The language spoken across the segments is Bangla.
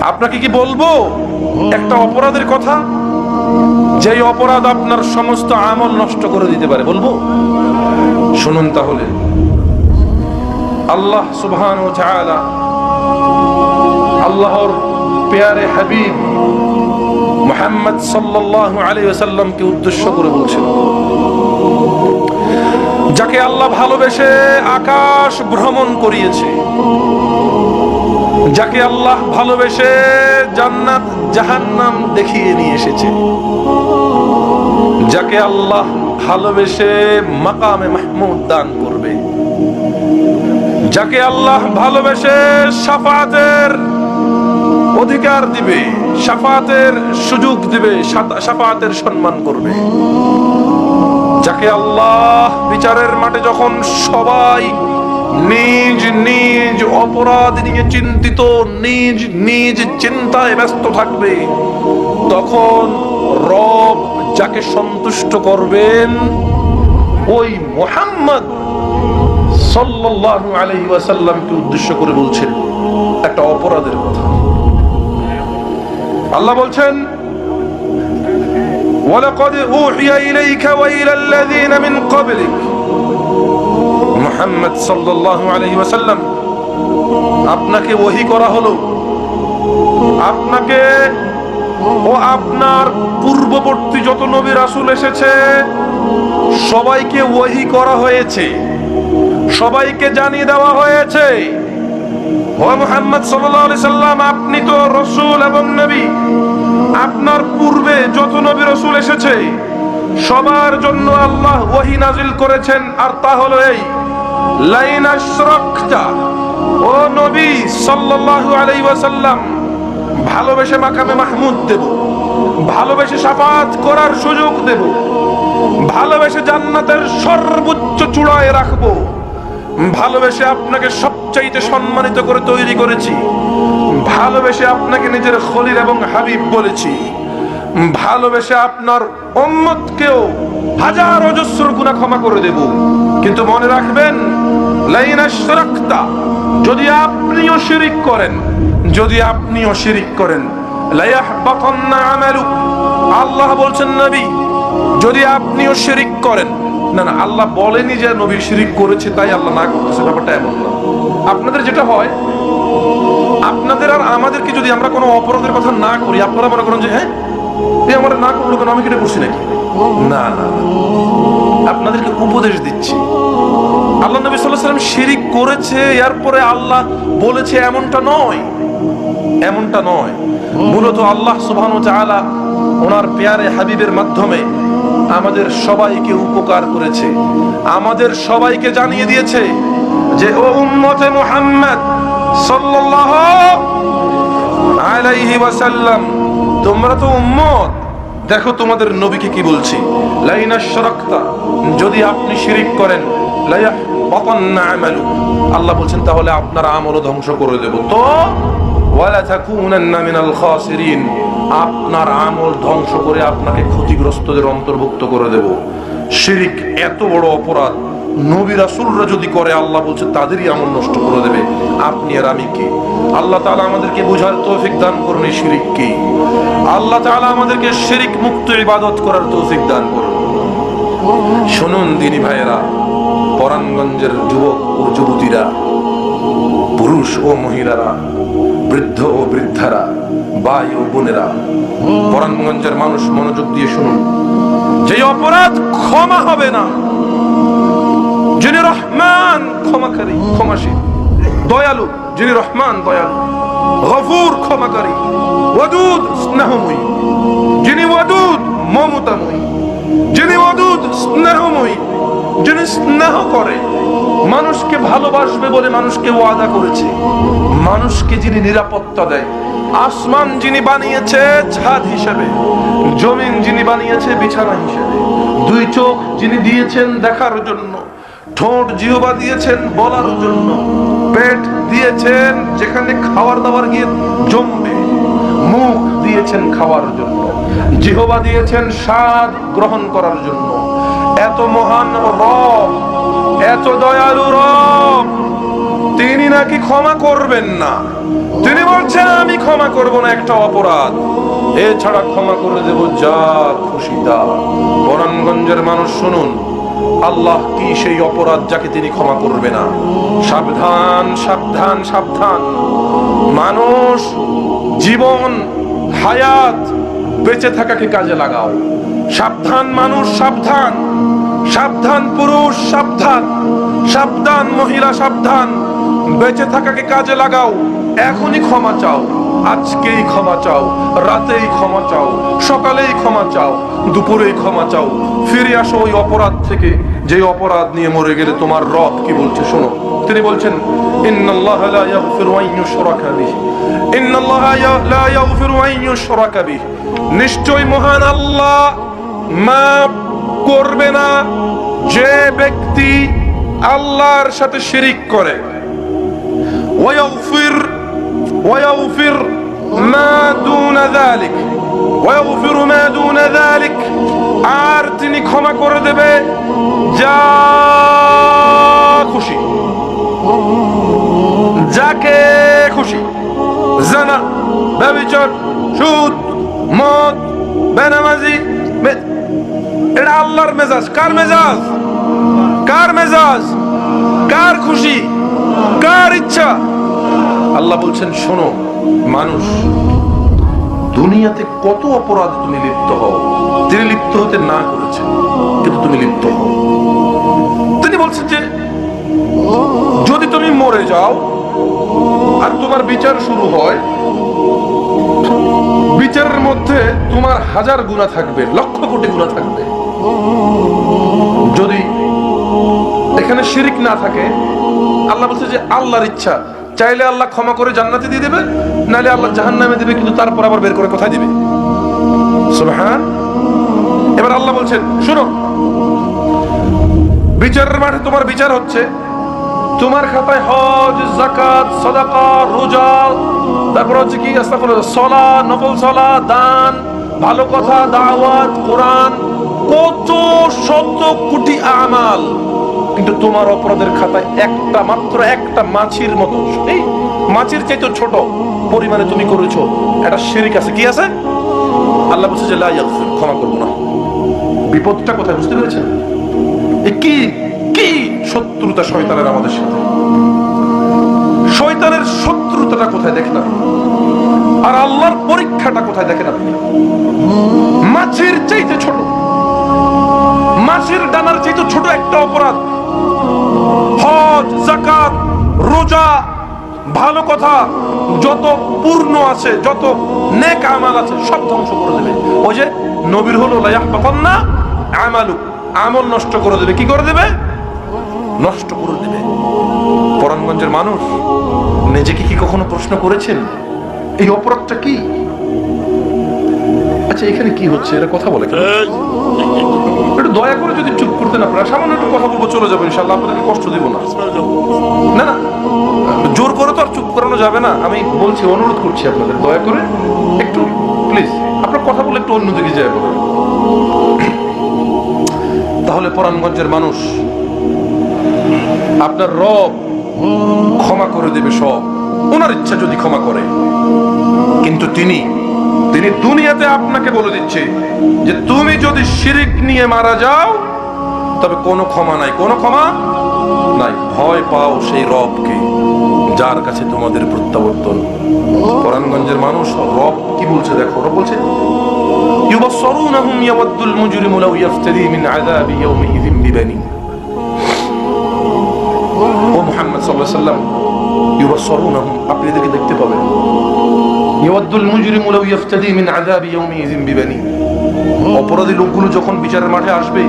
আপনাকে কি বলব? একটা অপরাধের কথা? যেই অপরাধ আপনার সমস্ত আমল নষ্ট করে দিতে পারে, বলব? শুনুন তাহলে। আল্লাহ সুবহান ও তাআলা আল্লাহর পেয়ারে হাবিব মোহাম্মদ সাল্লাল্লাহু আলাইহি ওয়াসাল্লামকে উদ্দেশ্য করে বলছেন। যাকে আল্লাহ ভালোবেসে আকাশ ভ্রমণ করিয়েছে যাকে আল্লাহ ভালোবেসে জান্নাত, জাহান্নাম দেখিয়ে নিয়ে এসেছে। যাকে আল্লাহ ভালোবেসে মাকামে মাহমুদ দান করবে। যাকে আল্লাহ ভালোবেসে সাফাতের অধিকার দিবে সাফাতের সুযোগ দিবে সাফাতের সম্মান করবে। যাকে আল্লাহ বিচারের মাঠে যখন সবাই নিজ নিজ অপরাধ নিয়ে চিন্তিত, নিজ নিজ চিন্তায় ব্যস্ত থাকবে। তখন রব যাকে সন্তুষ্ট করবেন, ওই মোহাম্মদ সাল্লাল্লাহু আলাইহি ওয়াসাল্লামকে উদ্দেশ্য করে বলছেন, একটা অপরাধের কথা। আল্লাহ বলছেন, ওয়ালাকাদ উহিয়া ইলাইকা ওয়া ইলাল লাযিনা মিন ক্বাবলিকা। মুহাম্মদ সাল্লাল্লাহু আলাইহি ওয়াসাল্লাম, আপনাকে ওহি করা হলো। আপনাকে ও আপনার পূর্ববর্তী যত নবী রাসূল এসেছে, সবাইকে ওহি করা হয়েছে। সবাইকে জানিয়ে দেওয়া হয়েছে, ও মুহাম্মদ সাল্লাম আপনি তো রসূল এবং নবী। আপনার পূর্বে যত নবী রসুল এসেছে, সবার জন্য আল্লাহ ওহি নাজিল করেছেন, আর তা হলো এই। লাইন আশরাকতা। ও নবী সাল্লাল্লাহু আলাইহি ওয়াসাল্লাম, ভালোবেসে মাকামে মাহমুদ দেব। ভালোবেসে শাফাত করার সুযোগ দেব। ভালোবেসে জান্নাতের সর্বোচ্চ চূড়ায় রাখব। ভালোবেসে আপনাকে সবচাইতে সম্মানিত করে তৈরি করেছি। ভালোবেসে আপনাকে নিজের খলিল এবং হাবিব বলেছি। ভালোবেসে আপনার উম্মতকেও হাজার অজস্র গুনাহ ক্ষমা করে দেব। কিন্তু মনে রাখবেন যদি আপনিও শিরিক করেন, যদি আপনিও শিরিক করেন আল্লাহ বলছেন, নবী, যদি আপনিও শিরিক করেন। না না, আল্লাহ বলেনি যে নবী শিরিক করেছে, তাই আল্লাহ না করতেছে, ব্যাপারটা এমন না। আপনাদের যেটা হয়, আপনাদের আর আমাদেরকে যদি আমরা কোনো অপরাধের কথা না করি, আপনারা মনে করেন যে হ্যাঁ এ আমার না করল কেন? আমি কেটে করছি নাকি? না না না। আপনাদেরকে উপদেশ দিচ্ছি। আল্লাহ নবী সাল্লাহ সাল্লাম শিরিক করেছে, এরপরে আল্লাহ বলেছে, এমনটা নয়। এমনটা নয়। মূলত আল্লাহ সুবহান তাআলা ওনার পেয়ারে হাবিবের মাধ্যমে আমাদের সবাইকে উপকার করেছে। আমাদের সবাইকে জানিয়ে দিয়েছে যে, ও উম্মতে মুহাম্মদ সাল্লাল্লাহু আলাইহি ওয়াসাল্লাম তোমরা তো উম্মত। দেখো তোমাদের নবীকে কি বলছি। লাইনা শরাক্তা, যদি আপনি শিরিক করেন, লাইয়া বাতান্না আমালু। আল্লাহ বলছেন, তাহলে আপনার আমলও ধ্বংস করে দেব। তো, ওয়ালা আপনার আমল ধ্বংস করে আপনাকে ক্ষতিগ্রস্তদের অন্তর্ভুক্ত করে দেব। শিরিক এত বড় অপরাধ। নবী রাসূলরা যদি করে, আল্লাহ বলছে, তাদেরই আমল নষ্ট করে দেবে। আপনি আর আমি কি? আল্লাহ তাআলা আমাদেরকে বোঝার তৌফিক দান করুন, এই শিরিক কি? আল্লাহ তাআলা আমাদেরকে শিরিক মুক্ত ইবাদত করার তৌফিক দান করুন। শুনুন দিনী ভাইয়েরা পরাণগঞ্জের যুবক ও যুবতীরা, পুরুষ ও মহিলারা, বৃদ্ধ ও বৃদ্ধারা, ভাই ও বোনেরা পরাণগঞ্জের মানুষ মনোযোগ দিয়ে শুনুন। যে অপরাধ ক্ষমা হবে না যিনি রহমান, ক্ষমাকারী, ক্ষমাশীল। দয়ালু, যিনি রহমান, দয়ালু। গফুর, ক্ষমাকারী। ওয়াদুদ, স্নেহময়ী। যিনি ওয়াদুদ, মমতাময়ী। যিনি ওয়াদুদ, স্নেহময়ী। যিনি স্নেহ করে। মানুষকে ভালোবাসবে বলে মানুষকে ওয়াদা করেছে। মানুষকে যিনি নিরাপত্তা দেয়। আসমান যিনি বানিয়েছে, ছাদ হিসেবে। জমিন যিনি বানিয়েছে, বিছানা হিসেবে। দুই চোখ যিনি দিয়েছেন দেখার জন্য। ঠোঁট জিহবা দিয়েছেন বলার জন্য। পেট দিয়েছেন যেখানে খাবার দাবার গিয়ে জমবে। মুখ দিয়েছেন খাওয়ার জন্য। জিহবা দিয়েছেন স্বাদ গ্রহণ করার জন্য। এত মহান রব, এত দয়ালু রব, তিনি নাকি ক্ষমা করবেন না। তিনি বলছেন, আমি ক্ষমা করব না একটা অপরাধ। এছাড়া ক্ষমা করে দেব যা খুশি তা। বরানগঞ্জের মানুষ শুনুন। আল্লাহ কি সেই অপরাধ যাকে তিনি ক্ষমা করবে না? সাবধান সাবধান সাবধান। মানুষ, জীবন, হায়াত বেঁচে থাকাকে কাজে লাগাও। সাবধান মানুষ, সাবধান। সাবধান পুরুষ, সাবধান। সাবধান মহিলা, সাবধান। বেঁচে থাকাকে কাজে লাগাও। এখনই ক্ষমা চাও। আজকেই ক্ষমা চাও, রাতেই ক্ষমা চাও, সকালেই ক্ষমা চাও, দুপুরেই ক্ষমা চাও। ফিরে আসো ওই অপরাধ থেকে যে অপরাধ নিয়ে মরে গেলে তোমার রব কি বলছে শোনো। তিনি বলছেন, ইন্নাল্লাহ লা ইয়াগফিরু ইন্নাল্লাহ লা ইয়াগফিরু নিশ্চয় মহান আল্লাহ মাফ করবে না যে ব্যক্তি আল্লাহর সাথে শিরিক করে। ওয়াগফির ويغفر ما دون ذلك ويغفر ما دون ذلك আর তিনি ক্ষমা করে দেবে যা খুশি যাকে খুশি জানা ব্যবিচার সুদ মদ বেনামাজি বে- এটা আল্লাহর মেজাজ কার মেজাজ কার মেজাজ কার খুশি কার ইচ্ছা আল্লাহ বলছেন, শোনো, মানুষ, দুনিয়াতে কত অপরাধ তুমি লিপ্ত হও? তিনি লিপ্ত হতে না করেছেন, কিন্তু তুমি লিপ্ত হও। তিনি বলছেন যে, যদি তুমি মরে যাও আর তোমার বিচার শুরু হয়, বিচারের মধ্যে তোমার হাজার গুণা থাকবে, লক্ষ কোটি গুণা থাকবে। যদি এখানে শিরিক না থাকে, আল্লাহ বলছে যে, আল্লাহর ইচ্ছা চাইলে আল্লাহ ক্ষমা করে জান্নাতে দিয়ে দেবে, নাহলে আল্লাহ জাহান্নামে দেবে, কিন্তু তারপর আবার বের করে কোথায় দিবে? সুবহান। এবার আল্লাহ বলছেন, শোনো, বিচারের মাঠে তোমার বিচার হচ্ছে। তোমার খাতায় হজ জাকাত সাদাকা, রোজা, তারপর হচ্ছে কি সলা নফল সলা দান, ভালো কথা, দাওয়াত, কোরআন, কত শত কোটি আমাল কিন্তু তোমার অপরাধের খাতায় একটা মাত্র একটা মাছির মতো এই মাছির চাইতে ছোট পরিমাণে তুমি করেছ। একটা শিরিক আছে। কি আছে? আল্লাহ বলছে যে ক্ষমা করব না। বিপদটা কোথায় বুঝতে পেরেছেন? কি কি শত্রুতা শয়তানের আমাদের সাথে? শয়তানের শত্রুতাটা কোথায় দেখলাম আর আল্লাহর পরীক্ষাটা কোথায় দেখেন আপনি? মাছের চাইতে ছোট। মাছের ডানার চাইতে ছোট একটা অপরাধ। হজ জাকাত রোজা, ভালো কথা, যত পূর্ণ আছে, যত নেক আমাল আছে, সব ধ্বংস করে দেবে। ওই যে নবীর হলো লায়াহবাতান্না আমালু। আমল নষ্ট করে দেবে, কি করে দেবে? নষ্ট করে দেবে। পরাণগঞ্জের মানুষ, নিজেকে কি কখনো প্রশ্ন করেছেন? এই অপরাধটা কি? আচ্ছা এখানে কি হচ্ছে? এটা কথা বলে। দয়া করে যদি চুপ করতেন আপনারা সামান্য একটু কথা বলব, চলে যাব ইনশাল্লাহ আপনাদেরকে কষ্ট দিব না। না না, জোর করে তো আর চুপ করানো যাবে না। আমি বলছি, অনুরোধ করছি আপনাদের, দয়া করে একটু প্লিজ আপনার কথা বলে একটু অন্যদিকে যায় বলেন তাহলে পরাণগঞ্জের মানুষ আপনার রব ক্ষমা করে দেবে সব। ওনার ইচ্ছা যদি ক্ষমা করে, কিন্তু তিনি তিনি দুনিয়াতে আপনাকে বলে দিচ্ছে যে তুমি যদি শিরিক নিয়ে মারা যাও তবে কোনো ক্ষমা নাই কোনো ক্ষমা নাই ভয় পাও সেই রবকে যার কাছে তোমাদের প্রত্যাবর্তন পরাণগঞ্জের মানুষ রব কি বলছে দেখো রব বলছে يبصرونهم يود المجرم لو يفتدي من عذاب يومئذ ببنيه ও মুহাম্মদ সাল্লাল্লাহু আলাইহি সাল্লাম ইউবসরুনহুম আপনি এদেরকে দেখতে পাবেন ইয়াওয়াদ্দুল মুজরিমু লাউ ইফতাদি মিন আযাবি ইয়াওমিযিন বিবানি। অপরাধী লোকগুলো যখন বিচারের মাঠে আসবে,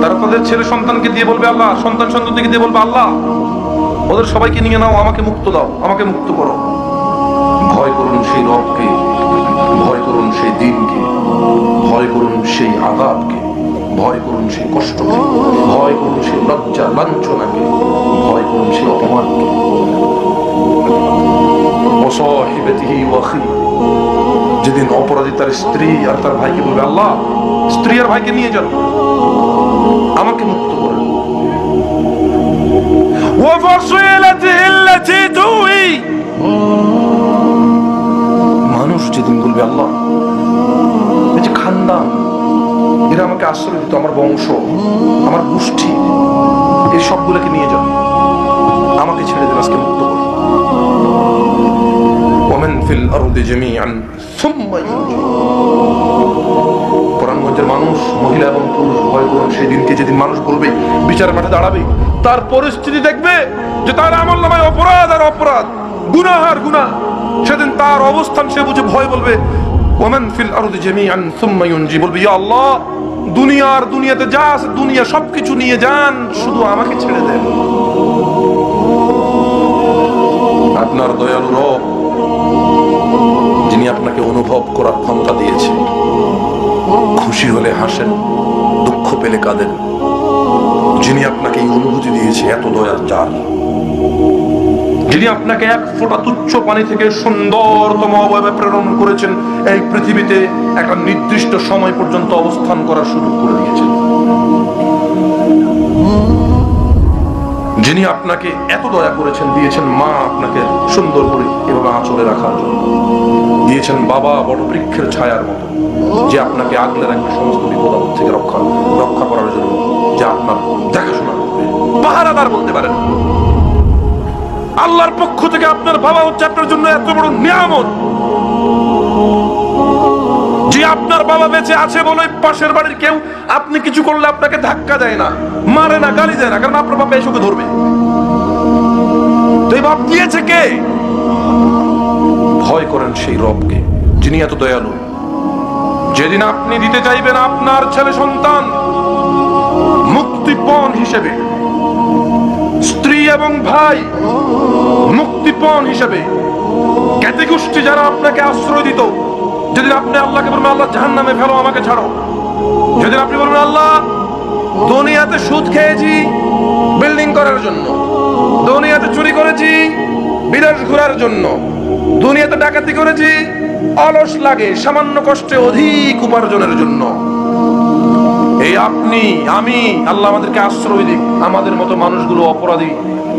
তারা তাদের ছেলে সন্তানকে দিয়ে বলবে, আল্লাহ, সন্তান সন্ততিকে দিয়ে বলবে, আল্লাহ, ওদের সবাইকে নিয়ে নাও, আমাকে মুক্ত দাও, আমাকে মুক্ত করো। ভয় করুন সেই রবকে, ভয় করুন সেই দিনকে, ভয় করুন সেই আদাবকে ভয় করুন সেই কষ্টকে ভয় করুন সেই লজ্জা লাঞ্ছনাকে ভয় করুন সেই অপমানকে অসহিবেতিহি ওয়াখি যেদিন অপরাধী তার স্ত্রী আর তার ভাইকে বলবে আল্লাহ স্ত্রী আর ভাইকে নিয়ে যান আমাকে মুক্ত করেন وفصيلته التي تؤوي বংশ আমার গোষ্ঠী, এই সবগুলোকে নিয়ে যান আমাকে ছেড়ে দেন, আজকে মুক্ত মানুষ, মহিলা এবং পুরুষ ভয় করুন, সেই দিনকে যেদিন মানুষ বলবে, বিচার মাঠে দাঁড়াবে, তার পরিস্থিতি দেখবে যে তার আমল নামায় অপরাধ আর অপরাধ, গুনাহ আর গুনাহ। সেদিন তার অবস্থান সে বুঝে ভয় বলবে ওমান ফিল আরদি জামিআন, সুম্মা ইউনজি। বলবে, ইয়া আল্লাহ দুনিয়ার দুনিয়াতে যা আছে দুনিয়া সবকিছু নিয়ে যান শুধু আমাকে ছেড়ে দেন। আপনার দয়ালু রব যিনি আপনাকে অনুভব করার ক্ষমতা দিয়েছে খুশি হলে হাসেন দুঃখ পেলে কাঁদেন। যিনি আপনাকে এই অনুভূতি দিয়েছে এত দয়ার চার যিনি আপনাকে এক ফোঁটা তুচ্ছ পানি থেকে সুন্দরতম অবয়বে প্রেরণ করেছেন এই পৃথিবীতে একটা নির্দিষ্ট সময় পর্যন্ত অবস্থান করার সুযোগ করে দিয়েছেন। যিনি আপনাকে এত দয়া করেছেন, দিয়েছেন মা আপনাকে সুন্দর করে এভাবে আঁচলে রাখার জন্য। দিয়েছেন বাবা বড় বৃক্ষের ছায়ার মতো, যে আপনাকে আগলে রাখবে সমস্ত বিপদ থেকে রক্ষা রক্ষা করার জন্য, যে আপনার দেখাশোনা করবে। পাহারাদার বলতে পারেন। আল্লাহর পক্ষ থেকে আপনার বাবা হচ্ছে আপনার জন্য এত বড় নিয়ামত। যে আপনার বাবা বেঁচে আছে বলে পাশের বাড়ির কেউ আপনি কিছু করলে আপনাকে ধাক্কা দেয় না, মারে না, গালি দেয় না, কারণ আপনার বাবা এসে ওকে ধরবে। তো এই বাপ দিয়েছে কে? ভয় করেন সেই রবকে, যিনি এত দয়ালু। যেদিন আপনি দিতে চাইবেন আপনার ছেলে সন্তান, মুক্তিপণ হিসেবে। স্ত্রী এবং ভাই, মুক্তিপণ হিসেবে। জ্ঞাতি গোষ্ঠী যারা আপনাকে আশ্রয় দিত যেদিন আপনি আল্লাহকে বলবেন, আল্লাহ জাহান নামে ফেলো, আমাকে ছাড়ো। যেদিন আপনি বলবেন, আল্লাহ, দুনিয়াতে সুদ খেয়েছি বিল্ডিং করার জন্য, দুনিয়াতে চুরি করেছি বিদেশ ঘোরার জন্য, দুনিয়াতে ডাকাতি করেছি, অলস লাগে, সামান্য কষ্টে অধিক উপার্জনের জন্য। এই আপনি, আমি, আল্লাহ আমাদেরকে আশ্রয় দিক, আমাদের মতো মানুষগুলো অপরাধী।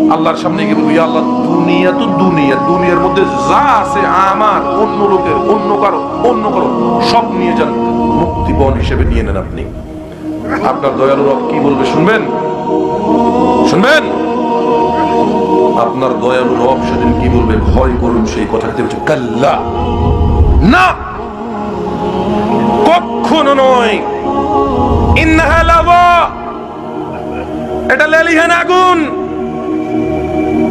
আল্লাহর সামনে গিয়ে বলবি আল্লাহ দুনিয়া তো দুনিয়া, দুনিয়ার মধ্যে যা আছে আমার, অন্য লোকের, অন্য কারও অন্য কারও, সব নিয়ে যান মুক্তিপণ হিসেবে নিয়ে নেন আপনি। আপনার দয়ালু রব কি বলবে, শুনবেন? শুনবেন? আপনার দয়ালু রব সেদিন কি বলবে? ভয় করুন সেই কথাটা বলছে কাল্লা। না! কখনো নয়। ইন্নাহা লাযা এটা লেলিহান আগুন।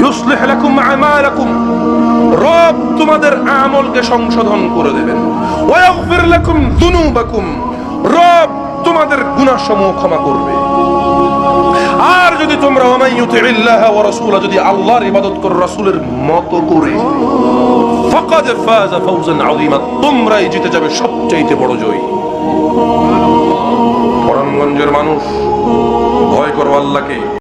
ইউসলিহ লাকুম আমালাকুম। রব তোমাদের আমলকে সংশোধন করে দেবেন। ওয়াগফির লাকুম যুনুবাকুম রব তোমাদের গুনাহসমূহ ক্ষমা করবে। আর যদি তোমরা ওমাই ইউতিল্লাহ ওয়া রাসূলা, যদি আল্লাহর ইবাদত করো, রাসূলের মতো করে, ফাকাদ ফাজা ফাওজান আযীমা, তোমরাই জিতে যাবে সবচেয়ে বড় জয়। পরাণগঞ্জের মানুষ, ভয় করো আল্লাহকে।